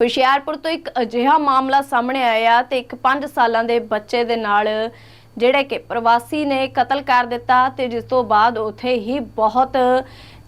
ਹੁਸ਼ਿਆਰਪੁਰ ਤੋਂ ਇੱਕ ਅਜਿਹਾ ਮਾਮਲਾ ਸਾਹਮਣੇ ਆਇਆ ਤੇ ਇੱਕ 5 ਸਾਲਾਂ ਦੇ ਬੱਚੇ ਦੇ ਨਾਲ ਜਿਹੜੇ ਕਿ ਪ੍ਰਵਾਸੀ ਨੇ ਕਤਲ ਕਰ ਦਿੱਤਾ ਤੇ ਜਿਸ ਤੋਂ ਬਾਅਦ ਉਥੇ ਹੀ ਬਹੁਤ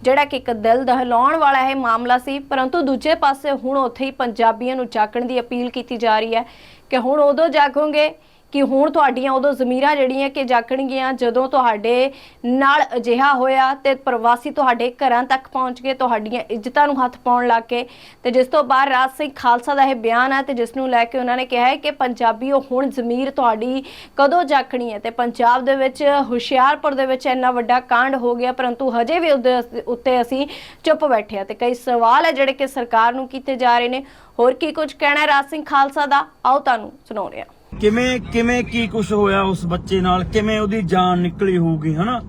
ਜਿਹੜਾ ਕਿ ਇੱਕ ਦਿਲ ਦਹਿਲਾਉਣ ਵਾਲਾ ਇਹ ਮਾਮਲਾ ਸੀ। ਪਰੰਤੂ ਦੂਜੇ ਪਾਸੇ ਹੁਣ ਉਥੇ ਹੀ ਪੰਜਾਬੀਆਂ ਨੂੰ ਜਾਗਣ ਦੀ ਅਪੀਲ ਕੀਤੀ ਜਾ ਰਹੀ ਹੈ ਕਿ ਹੁਣ ਉਦੋਂ ਜਾਗੋਗੇ ਕਿ ਹੁਣ ਤੁਹਾਡੀਆਂ ਉਦੋਂ ਜ਼ਮੀਰਾਂ ਜਿਹੜੀਆਂ ਕਿ ਜਾਗਣਗੀਆਂ ਜਦੋਂ ਤੁਹਾਡੇ ਨਾਲ ਅਜਿਹਾ ਹੋਇਆ ਤੇ ਪ੍ਰਵਾਸੀ ਤੁਹਾਡੇ ਘਰਾਂ ਤੱਕ ਪਹੁੰਚ ਕੇ ਤੁਹਾਡੀਆਂ ਇੱਜ਼ਤਾਂ ਨੂੰ ਹੱਥ ਪਾਉਣ ਲੱਗ ਕੇ ਤੇ ਜਿਸ ਤੋਂ ਬਾਅਦ ਰਾਜ ਸਿੰਘ ਖਾਲਸਾ ਦਾ ਇਹ ਬਿਆਨ ਹੈ ਤੇ ਜਿਸ ਨੂੰ ਲੈ ਕੇ ਉਹਨਾਂ ਨੇ ਕਿਹਾ ਹੈ ਕਿ ਪੰਜਾਬੀਓ ਹੁਣ ਜ਼ਮੀਰ ਤੁਹਾਡੀ ਕਦੋਂ ਜਾਗਣੀ ਹੈ? ਤੇ ਪੰਜਾਬ ਦੇ ਵਿੱਚ ਹੁਸ਼ਿਆਰਪੁਰ ਦੇ ਵਿੱਚ ਇੰਨਾ ਵੱਡਾ ਕਾਂਡ ਹੋ ਗਿਆ, ਪਰੰਤੂ ਹਜੇ ਵੀ ਉਹਦੇ ਉੱਤੇ ਅਸੀਂ ਚੁੱਪ ਬੈਠੇ ਆ ਤੇ ਕਈ ਸਵਾਲ ਹੈ ਜਿਹੜੇ ਕਿ ਸਰਕਾਰ ਨੂੰ ਕੀਤੇ ਜਾ ਰਹੇ ਨੇ। ਹੋਰ ਕੀ ਕੁਝ ਕਹਿਣਾ ਰਾਜ ਸਿੰਘ ਖਾਲਸਾ ਦਾ? ਆਓ ਤੁਹਾਨੂੰ ਸੁਣਾਉਂਦੇ ਹਾਂ। ਕਿਵੇਂ ਕਿਵੇਂ ਕੀ ਕੁਝ ਹੋਇਆ ਉਸ ਬੱਚੇ ਨਾਲ? ਕਿਵੇਂ ਉਹਦੀ ਜਾਨ ਨਿਕਲੀ ਹੋਊਗੀ, ਹਨਾ?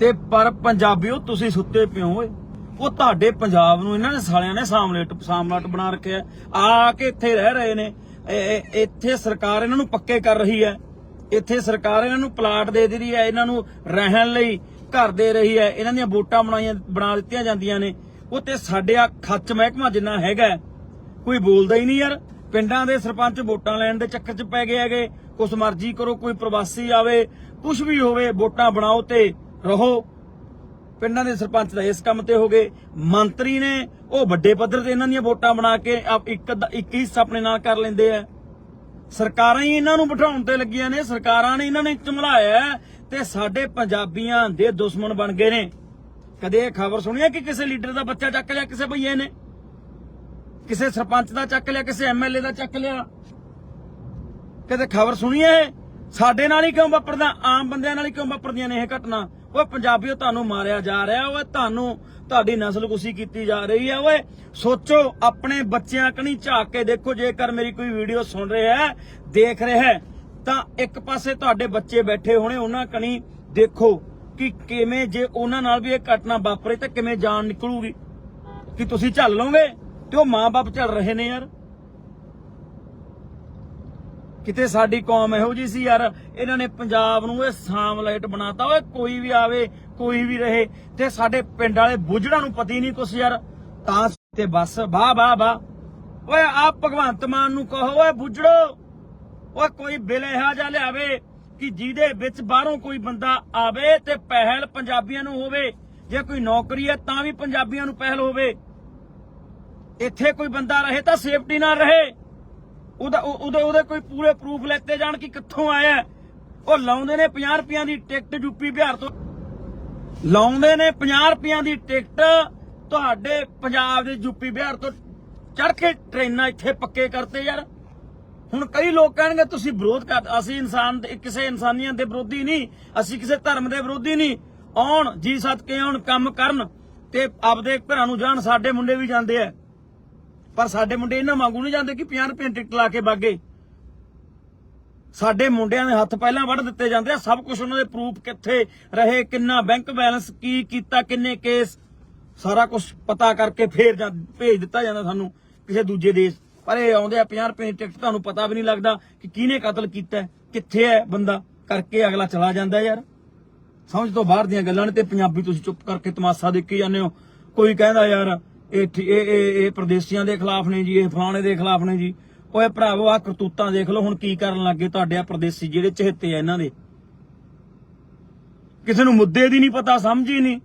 ਤੇ ਪਰ ਪੰਜਾਬੀਓ, ਤੁਸੀਂ ਸੁੱਤੇ ਪਿਓ ਓਏ। ਉਹ ਤੁਹਾਡੇ ਪੰਜਾਬ ਨੂੰ ਇਹਨਾਂ ਨੇ ਸਾਲਿਆਂ ਨੇ ਸਾਮਲੇਟ, ਸਾਮਲਾਟ ਬਣਾ ਰੱਖਿਆ। ਆ ਕੇ ਇੱਥੇ ਰਹਿ ਰਹੇ ਨੇ। ਇੱਥੇ ਸਰਕਾਰ ਇਹਨਾਂ ਨੂੰ ਪੱਕੇ ਕਰ ਰਹੀ ਹੈ। ਇੱਥੇ ਸਰਕਾਰ ਇਹਨਾਂ ਨੂੰ ਪਲਾਟ ਦੇ ਦੇ ਰਹੀ ਹੈ, ਇਹਨਾਂ ਨੂੰ ਰਹਿਣ ਲਈ ਘਰ ਦੇ ਰਹੀ ਹੈ। ਇਹਨਾਂ ਦੀਆਂ ਵੋਟਾਂ ਬਣਾਈਆਂ, ਬਣਾ ਦਿੱਤੀਆਂ ਜਾਂਦੀਆਂ ਨੇ। ਉਹ ਤੇ ਸਾਡੇ ਆ ਖੱਚ ਮਹਿਕਮਾ ਜਿੰਨਾ ਹੈਗਾ ਕੋਈ ਬੋਲਦਾ ਹੀ ਨਹੀਂ ਯਾਰ। ਪਿੰਡਾਂ ਦੇ ਸਰਪੰਚ ਵੋਟਾਂ ਲੈਣ ਦੇ ਚੱਕਰ 'ਚ ਪੈ ਗਏ ਹੈਗੇ। ਕੁਛ ਮਰਜ਼ੀ ਕਰੋ, ਕੋਈ ਪ੍ਰਵਾਸੀ ਆਵੇ ਕੁਝ ਵੀ ਹੋਵੇ, ਵੋਟਾਂ ਬਣਾਓ ਤੇ ਰਹੋ। ਪਿੰਡਾਂ ਦੇ ਸਰਪੰਚ ਦਾ ਇਸ ਕੰਮ ਤੇ ਹੋ ਗਏ। ਮੰਤਰੀ ਨੇ ਉਹ ਵੱਡੇ ਪੱਧਰ ਤੇ ਇਹਨਾਂ ਦੀਆਂ ਵੋਟਾਂ ਬਣਾ ਕੇ ਇੱਕ ਇੱਕ ਹਿੱਸਾ ਆਪਣੇ ਨਾਲ ਕਰ ਲੈਂਦੇ ਆ। ਸਰਕਾਰਾਂ ਹੀ ਇਹਨਾਂ ਨੂੰ ਬਿਠਾਉਣ ਤੇ ਲੱਗੀਆਂ ਨੇ। ਸਰਕਾਰਾਂ ਨੇ ਇਹਨਾਂ ਨੇ ਚਮਲਾਇਆ ਤੇ ਸਾਡੇ ਪੰਜਾਬੀਆਂ ਦੇ ਦੁਸ਼ਮਣ ਬਣ ਗਏ ਨੇ। ਕਦੇ ਇਹ ਖਬਰ ਸੁਣੀ ਹੈ ਕਿ ਕਿਸੇ ਲੀਡਰ ਦਾ ਬੱਚਾ ਚੱਕ ਲਿਆ, ਕਿਸੇ ਭਈਏ ਨੇ? ਕਿਸੇ ਸਰਪੰਚ ਦਾ ਚੱਕ ਲਿਆ, ਕਿਸੇ ਐਮਐਲਏ ਦਾ ਚੱਕ ਲਿਆ। ਕਦੇ ਖਬਰ ਸੁਣੀ ਹੈ? ਸਾਡੇ ਨਾਲ ਹੀ ਕਿਉਂ ਵਾਪਰਦਾ? ਆਮ ਬੰਦਿਆਂ ਨਾਲ ਹੀ ਕਿਉਂ ਵਾਪਰਦੀਆਂ ਨੇ ਇਹ ਘਟਨਾ? ਓਏ ਪੰਜਾਬੀਓ, ਤੁਹਾਨੂੰ ਮਾਰਿਆ ਜਾ ਰਿਹਾ ਓਏ, ਤੁਹਾਨੂੰ ਤੁਹਾਡੀ ਨਸਲ ਨਸਲਕੁਸ਼ੀ ਕੀਤੀ ਜਾ ਰਹੀ ਹੈ ਓਏ। ਸੋਚੋ, ਆਪਣੇ ਬੱਚਿਆਂ ਕਣੀ ਝਾਕ ਕੇ ਦੇਖੋ, ਜੇਕਰ ਮੇਰੀ ਕੋਈ ਵੀਡੀਓ ਸੁਣ ਰਿਹਾ ਹੈ, ਦੇਖ ਰਿਹਾ ਹੈ, ਤਾਂ ਇੱਕ ਪਾਸੇ ਤੁਹਾਡੇ ਬੱਚੇ ਬੈਠੇ ਹੋਣੇ, ਉਹਨਾਂ ਕਣੀ ਦੇਖੋ ਕਿ ਕਿਵੇਂ ਜੇ ਉਹਨਾਂ ਨਾਲ ਵੀ ਇਹ ਘਟਨਾ ਵਾਪਰੇ, ਤਾਂ ਕਿਵੇਂ ਜਾਨ ਨਿਕਲੂਗੀ? ਕਿ ਤੁਸੀਂ ਝੱਲ ਲਓਗੇ? ਤੇ ਉਹ ਮਾਂ-ਬਾਪ ਝੱਲ ਰਹੇ ਨੇ ਯਾਰ। ਕਿਤੇ ਸਾਡੀ ਕੌਮ ਇਹੋ ਜੀ ਸੀ ਯਾਰ, ਇਹਨਾਂ ਨੇ ਪੰਜਾਬ ਨੂੰ ਇਹ ਸਾਮਲਾਈਟ ਬਣਾਤਾ, ਓਏ ਕੋਈ ਵੀ ਆਵੇ, ਕੋਈ ਵੀ ਰਹੇ, ਤੇ ਸਾਡੇ ਪਿੰਡ ਵਾਲੇ ਬੁੱਝੜਾਂ ਨੂੰ ਪਤੀ ਨਹੀਂ ਕੁਛ ਯਾਰ। ਤਾਂ ਤੇ ਬਸ, ਵਾਹ ਵਾਹ ਵਾਹ। ਓਏ ਆ ਭਗਵੰਤ ਮਾਨ ਨੂੰ ਕਹੋ, ਓਏ ਬੁੱਝੜੋ। ਓਏ ਕੋਈ ਬਿੱਲ ਇਹੋ ਜਿਹਾ ਲਿਆਵੇ ਕਿ ਜਿਹਦੇ ਵਿੱਚ ਬਾਹਰੋਂ ਕੋਈ ਬੰਦਾ ਆਵੇ ਤੇ ਪਹਿਲ ਪੰਜਾਬੀਆਂ ਨੂੰ ਹੋਵੇ। ਜੇ ਕੋਈ ਨੌਕਰੀ ਹੈ ਤਾਂ ਵੀ ਪੰਜਾਬੀਆਂ ਨੂੰ ਪਹਿਲ ਹੋਵੇ। ਇੱਥੇ ਕੋਈ ਬੰਦਾ ਰਹੇ ਤਾਂ ਸੇਫਟੀ ਨਾਲ ਰਹੇ। ਉਹਦਾ ਉਹਦੇ ਉਹਦੇ ਕੋਈ ਪੂਰੇ ਪ੍ਰੂਫ ਲੈਤੇ ਜਾਣ ਕਿ ਕਿੱਥੋਂ ਆਇਆ ਉਹ ਲਾਉਂਦੇ ਨੇ 50 ਰੁਪਈਆਂ ਦੀ ਟਿਕਟ ਯੂਪੀ ਬਿਹਾਰ ਤੋਂ। ਲਾਉਂਦੇ ਨੇ 50 ਰੁਪਈਆਂ ਦੀ ਟਿਕਟ ਤੁਹਾਡੇ ਪੰਜਾਬ ਦੇ ਯੂਪੀ ਬਿਹਾਰ ਤੋਂ। ਚੜ ਕੇ ਟ੍ਰੇਨਾਂ ਇੱਥੇ ਪੱਕੇ ਕਰਤੇ ਯਾਰ। ਹੁਣ ਕਈ ਲੋਕ ਕਹਿਣਗੇ, ਤੁਸੀਂ ਵਿਰੋਧ ਕਰ ਅਸੀਂ ਇਨਸਾਨ ਦੇ- ਕਿਸੇ ਇਨਸਾਨੀਅਤ ਦੇ ਵਿਰੋਧੀ ਨਹੀਂ। ਅਸੀਂ ਕਿਸੇ ਧਰਮ ਦੇ ਵਿਰੋਧੀ ਨਹੀਂ। ਆਉਣ, ਜੀ ਸਦਕੇ ਆਉਣ, ਕੰਮ ਕਰਨ ਤੇ ਆਪਦੇ ਘਰਾਂ ਨੂੰ ਜਾਣ, ਸਾਡੇ ਮੁੰਡੇ ਵੀ ਜਾਂਦੇ ਆ। ਪਰ ਸਾਡੇ ਮੁੰਡੇ ਇਹਨਾਂ ਵਾਂਗੂ ਨਹੀਂ ਜਾਂਦੇ ਕਿ 50 ਰੁਪਏ ਟਿਕਟ ਲਾ ਕੇ ਬਾਗੇ। ਸਾਡੇ ਮੁੰਡਿਆਂ ਦੇ ਹੱਥ ਪਹਿਲਾਂ ਵੱਢ ਦਿੱਤੇ ਜਾਂਦੇ ਆ, ਸਭ ਕੁਝ ਉਹਨਾਂ ਦੇ ਪ੍ਰੂਫ ਕਿੱਥੇ ਰਹੇ, ਕਿੰਨਾ ਬੈਂਕ ਬੈਲੈਂਸ ਕੀ ਕੀਤਾ, ਕਿੰਨੇ ਕੇਸ ਸਾਰਾ ਕੁਝ ਪਤਾ ਕਰਕੇ ਫੇਰ ਭੇਜ ਦਿੱਤਾ ਜਾਂਦਾ ਸਾਨੂੰ ਕਿਸੇ ਦੂਜੇ ਦੇਸ਼। ਪਰ ਇਹ ਆਉਂਦੇ ਆ 50 ਰੁਪਏ ਦੀ ਟਿਕਟ ਤੁਹਾਨੂੰ ਪਤਾ ਵੀ ਨਹੀਂ ਲੱਗਦਾ ਕਿ ਕਿਹਨੇ ਕਤਲ ਕੀਤਾ, ਕਿੱਥੇ ਹੈ ਬੰਦਾ, ਕਰਕੇ ਅਗਲਾ ਚਲਾ ਜਾਂਦਾ ਯਾਰ। ਸਮਝ ਤੋਂ ਬਾਹਰ ਦੀਆਂ ਗੱਲਾਂ ਨੇ ਤੇ ਪੰਜਾਬੀ ਤੁਸੀਂ ਚੁੱਪ ਕਰਕੇ ਤਮਾਸ਼ਾ ਦੇਖੀ ਜਾਂਦੇ ਹੋ। ਕੋਈ ਕਹਿੰਦਾ ਯਾਰ ਇਹ ਇਹ ਇਹ ਪ੍ਰਦੇਸ਼ੀਆਂ ਦੇ ਖਿਲਾਫ ਨੇ ਜੀ, ਇਹ ਫਲਾਣੇ ਦੇ ਖਿਲਾਫ ਨੇ ਜੀ। ਓਏ ਭਰਾਵੋ ਆ ਕਰਤੂਤਾਂ ਦੇਖ ਲਓ, ਹੁਣ ਕੀ ਕਰਨ ਲੱਗੇ ਤੁਹਾਡੇ ਆ ਪ੍ਰਦੇਸ਼ੀ ਜਿਹੜੇ ਚਹੇਤੇ ਆ ਇਹਨਾਂ ਦੇ। ਕਿਸੇ ਨੂੰ ਮੁੱਦੇ ਦੀ ਨਹੀਂ ਪਤਾ, ਸਮਝ ਹੀ ਨਹੀਂ।